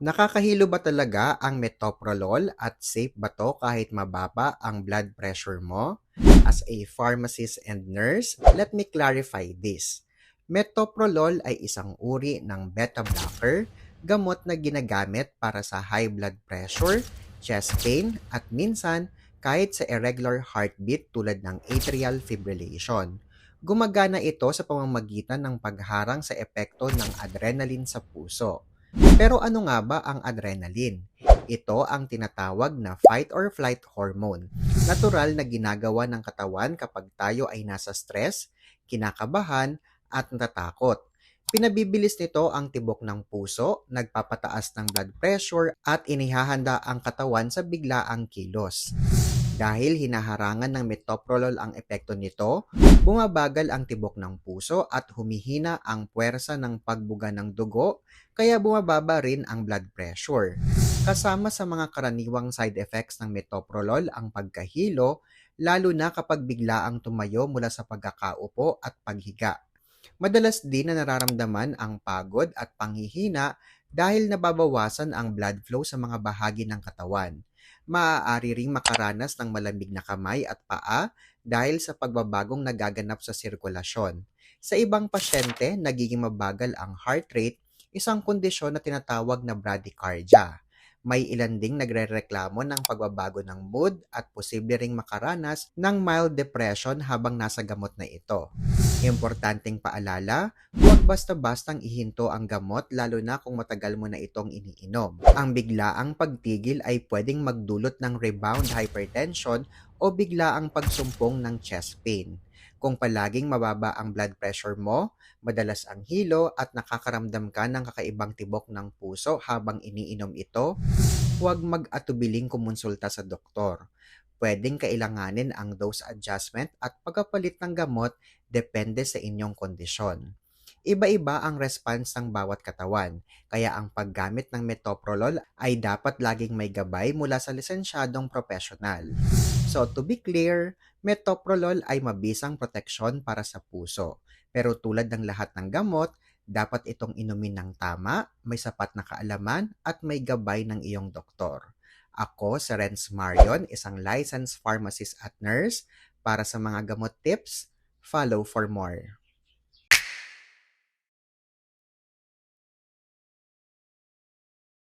Nakakahilo ba talaga ang metoprolol at safe ba to kahit mababa ang blood pressure mo? As a pharmacist and nurse, let me clarify this. Metoprolol ay isang uri ng beta blocker, gamot na ginagamit para sa high blood pressure, chest pain, at minsan kahit sa irregular heartbeat tulad ng atrial fibrillation. Gumagana ito sa pamamagitan ng pagharang sa epekto ng adrenaline sa puso. Pero ano nga ba ang adrenaline? Ito ang tinatawag na fight or flight hormone. Natural na ginagawa ng katawan kapag tayo ay nasa stress, kinakabahan, at natatakot. Pinabibilis nito ang tibok ng puso, nagpapataas ng blood pressure, at inihahanda ang katawan sa biglaang kilos. Dahil hinaharangan ng metoprolol ang epekto nito, bumabagal ang tibok ng puso at humihina ang puwersa ng pagbuga ng dugo, kaya bumababa rin ang blood pressure. Kasama sa mga karaniwang side effects ng metoprolol ang pagkahilo, lalo na kapag bigla ang tumayo mula sa pagkakaupo at paghiga. Madalas din na nararamdaman ang pagod at panghihina dahil nababawasan ang blood flow sa mga bahagi ng katawan maaari ring makaranas ng malamig na kamay at paa dahil sa pagbabagong nagaganap sa sirkulasyon. Sa ibang pasyente, nagiging mabagal ang heart rate, isang kondisyon na tinatawag na bradycardia. May ilan ding nagrereklamo ng pagbabago ng mood at posible ring makaranas ng mild depression habang nasa gamot na ito. Importanteng paalala, huwag basta-bastang ihinto ang gamot lalo na kung matagal mo na itong iniinom. Ang biglaang pagtigil ay pwedeng magdulot ng rebound hypertension o biglaang pagsumpong ng chest pain. Kung palaging mababa ang blood pressure mo, madalas ang hilo at nakakaramdam ka ng kakaibang tibok ng puso habang iniinom ito, huwag mag-atubiling kumonsulta sa doktor pwedeng kailanganin ang dose adjustment at pagkapalit ng gamot depende sa inyong kondisyon. Iba-iba ang response ng bawat katawan, kaya ang paggamit ng metoprolol ay dapat laging may gabay mula sa lisensyadong profesional. So to be clear, metoprolol ay mabisang proteksyon para sa puso. Pero tulad ng lahat ng gamot, dapat itong inumin ng tama, may sapat na kaalaman at may gabay ng iyong doktor. Ako si Renz Marion, isang licensed pharmacist at nurse. Para sa mga gamot tips, follow for more.